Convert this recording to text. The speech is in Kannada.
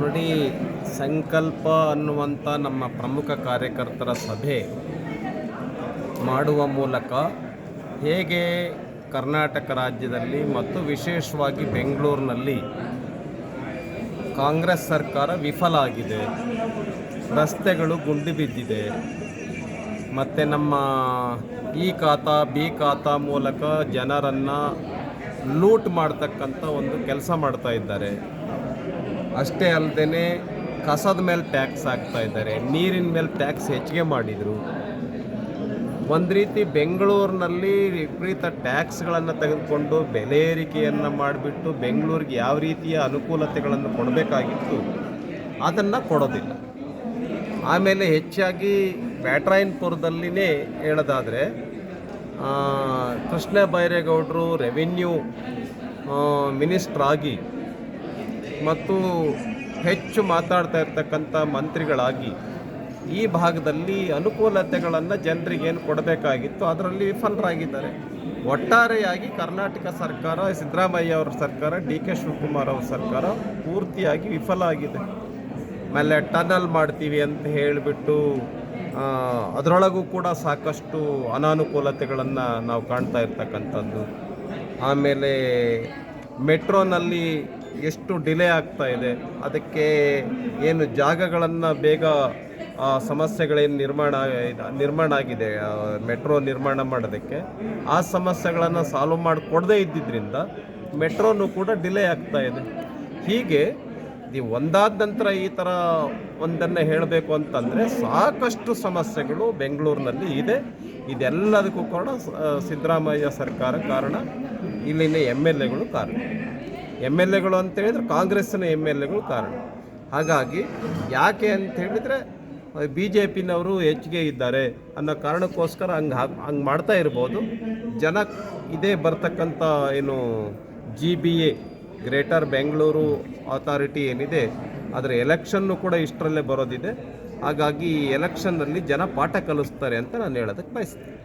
ನೋಡಿ ಸಂಕಲ್ಪ ಅನ್ನುವಂಥ ನಮ್ಮ ಪ್ರಮುಖ ಕಾರ್ಯಕರ್ತರ ಸಭೆ ಮಾಡುವ ಮೂಲಕ ಹೇಗೆ ಕರ್ನಾಟಕ ರಾಜ್ಯದಲ್ಲಿ ಮತ್ತು ವಿಶೇಷವಾಗಿ ಬೆಂಗಳೂರಿನಲ್ಲಿ ಕಾಂಗ್ರೆಸ್ ಸರ್ಕಾರ ವಿಫಲ ಆಗಿದೆ, ರಸ್ತೆಗಳು ಗುಂಡಿ ಬಿದ್ದಿದೆ, ಮತ್ತು ನಮ್ಮ ಈ ಖಾತ, ಬಿ ಖಾತ ಮೂಲಕ ಜನರನ್ನು ಲೂಟ್ ಮಾಡ್ತಕ್ಕಂಥ ಒಂದು ಕೆಲಸ ಮಾಡ್ತಾ ಇದ್ದಾರೆ. ಅಷ್ಟೇ ಅಲ್ಲದೆ ಕಸದ ಮೇಲೆ ಟ್ಯಾಕ್ಸ್ ಹಾಕ್ತಾ ಇದ್ದಾರೆ. ನೀರಿನ ಮೇಲೆ ಟ್ಯಾಕ್ಸ್ ಹೆಚ್ಚಿಗೆ ಮಾಡಿದರು. ಒಂದು ರೀತಿ ಬೆಂಗಳೂರಿನಲ್ಲಿ ವಿಪರೀತ ಟ್ಯಾಕ್ಸ್ಗಳನ್ನು ತೆಗೆದುಕೊಂಡು ಬೆಲೆ ಏರಿಕೆಯನ್ನು ಮಾಡಿಬಿಟ್ಟು ಬೆಂಗಳೂರಿಗೆ ಯಾವ ರೀತಿಯ ಅನುಕೂಲತೆಗಳನ್ನು ಕೊಡಬೇಕಾಗಿತ್ತು, ಅದನ್ನು ಕೊಡೋದಿಲ್ಲ. ಆಮೇಲೆ ಹೆಚ್ಚಾಗಿ ಬ್ಯಾಟ್ರಾಯನ್ಪುರದಲ್ಲಿನೇ ಹೇಳೋದಾದರೆ ಕೃಷ್ಣ ಬೈರೇಗೌಡರು ರೆವಿನ್ಯೂ ಮಿನಿಸ್ಟ್ರ್ ಆಗಿ ಮತ್ತು ಹೆಚ್ಚು ಮಾತಾಡ್ತಾ ಇರ್ತಕ್ಕಂಥ ಮಂತ್ರಿಗಳಾಗಿ ಈ ಭಾಗದಲ್ಲಿ ಅನುಕೂಲತೆಗಳನ್ನು ಜನರಿಗೆ ಏನು ಕೊಡಬೇಕಾಗಿತ್ತು, ಅದರಲ್ಲಿ ವಿಫಲರಾಗಿದ್ದಾರೆ. ಒಟ್ಟಾರೆಯಾಗಿ ಕರ್ನಾಟಕ ಸರ್ಕಾರ, ಸಿದ್ದರಾಮಯ್ಯ ಅವರ ಸರ್ಕಾರ, ಡಿ ಕೆ ಶಿವಕುಮಾರ್ ಅವರ ಸರ್ಕಾರ ಪೂರ್ತಿಯಾಗಿ ವಿಫಲ ಆಗಿದೆ ಆಮೇಲೆ ಟನಲ್ ಮಾಡ್ತೀವಿ ಅಂತ ಹೇಳಿಬಿಟ್ಟು ಅದರೊಳಗೂ ಕೂಡ ಸಾಕಷ್ಟು ಅನಾನುಕೂಲತೆಗಳನ್ನು ನಾವು ಕಾಣ್ತಾ ಇರ್ತಕ್ಕಂಥದ್ದು. ಆಮೇಲೆ ಮೆಟ್ರೋನಲ್ಲಿ ಎಷ್ಟು ಡಿಲೇ ಆಗ್ತಾ ಇದೆ, ಅದಕ್ಕೆ ಏನು ಜಾಗಗಳನ್ನು ಬೇಗ ಸಮಸ್ಯೆಗಳೇನು ನಿರ್ಮಾಣ ನಿರ್ಮಾಣ ಆಗಿದೆ ಮೆಟ್ರೋ ನಿರ್ಮಾಣ ಮಾಡೋದಕ್ಕೆ. ಆ ಸಮಸ್ಯೆಗಳನ್ನು ಸಾಲ್ವ್ ಮಾಡಿಕೊಡದೇ ಇದ್ದಿದ್ದರಿಂದ ಮೆಟ್ರೋನು ಕೂಡ ಡಿಲೇ ಆಗ್ತಾ ಇದೆ. ಹೀಗೆ ಈ ಒಂದಾದ ನಂತರ ಈ ಥರ ಒಂದನ್ನು ಹೇಳಬೇಕು ಅಂತಂದರೆ ಸಾಕಷ್ಟು ಸಮಸ್ಯೆಗಳು ಬೆಂಗಳೂರಿನಲ್ಲಿ ಇದೆ. ಇದೆಲ್ಲದಕ್ಕೂ ಕೂಡ ಸಿದ್ದರಾಮಯ್ಯ ಸರ್ಕಾರ ಕಾರಣ, ಇಲ್ಲಿನ ಎಂ ಎಲ್ ಎಗಳು ಕಾರಣ. ಎಂ ಎಲ್ ಎಗಳು ಅಂತ ಹೇಳಿದ್ರೆ ಕಾಂಗ್ರೆಸ್ಸಿನ ಎಂ ಎಲ್ ಎಗಳು ಕಾರಣ. ಹಾಗಾಗಿ ಯಾಕೆ ಅಂತ ಹೇಳಿದರೆ ಬಿ ಜೆ ಪಿನವರು ಹೆಚ್ಚಿಗೆ ಇದ್ದಾರೆ ಅನ್ನೋ ಕಾರಣಕ್ಕೋಸ್ಕರ ಹಂಗೆ ಹಂಗೆ ಮಾಡ್ತಾ ಇರ್ಬೋದು. ಜನ ಇದೇ ಬರ್ತಕ್ಕಂಥ ಏನು G B A, greater Bengaluru authority ಏನಿದೆ, ಅದರ ಎಲೆಕ್ಷನ್ನು ಕೂಡ ಇಷ್ಟರಲ್ಲೇ ಬರೋದಿದೆ. ಹಾಗಾಗಿ ಈ ಎಲೆಕ್ಷನ್ನಲ್ಲಿ ಜನ ಪಾಠ ಕಲಿಸ್ತಾರೆ ಅಂತ ನಾನು ಹೇಳೋದಕ್ಕೆ ಬಯಸ್ತೀನಿ.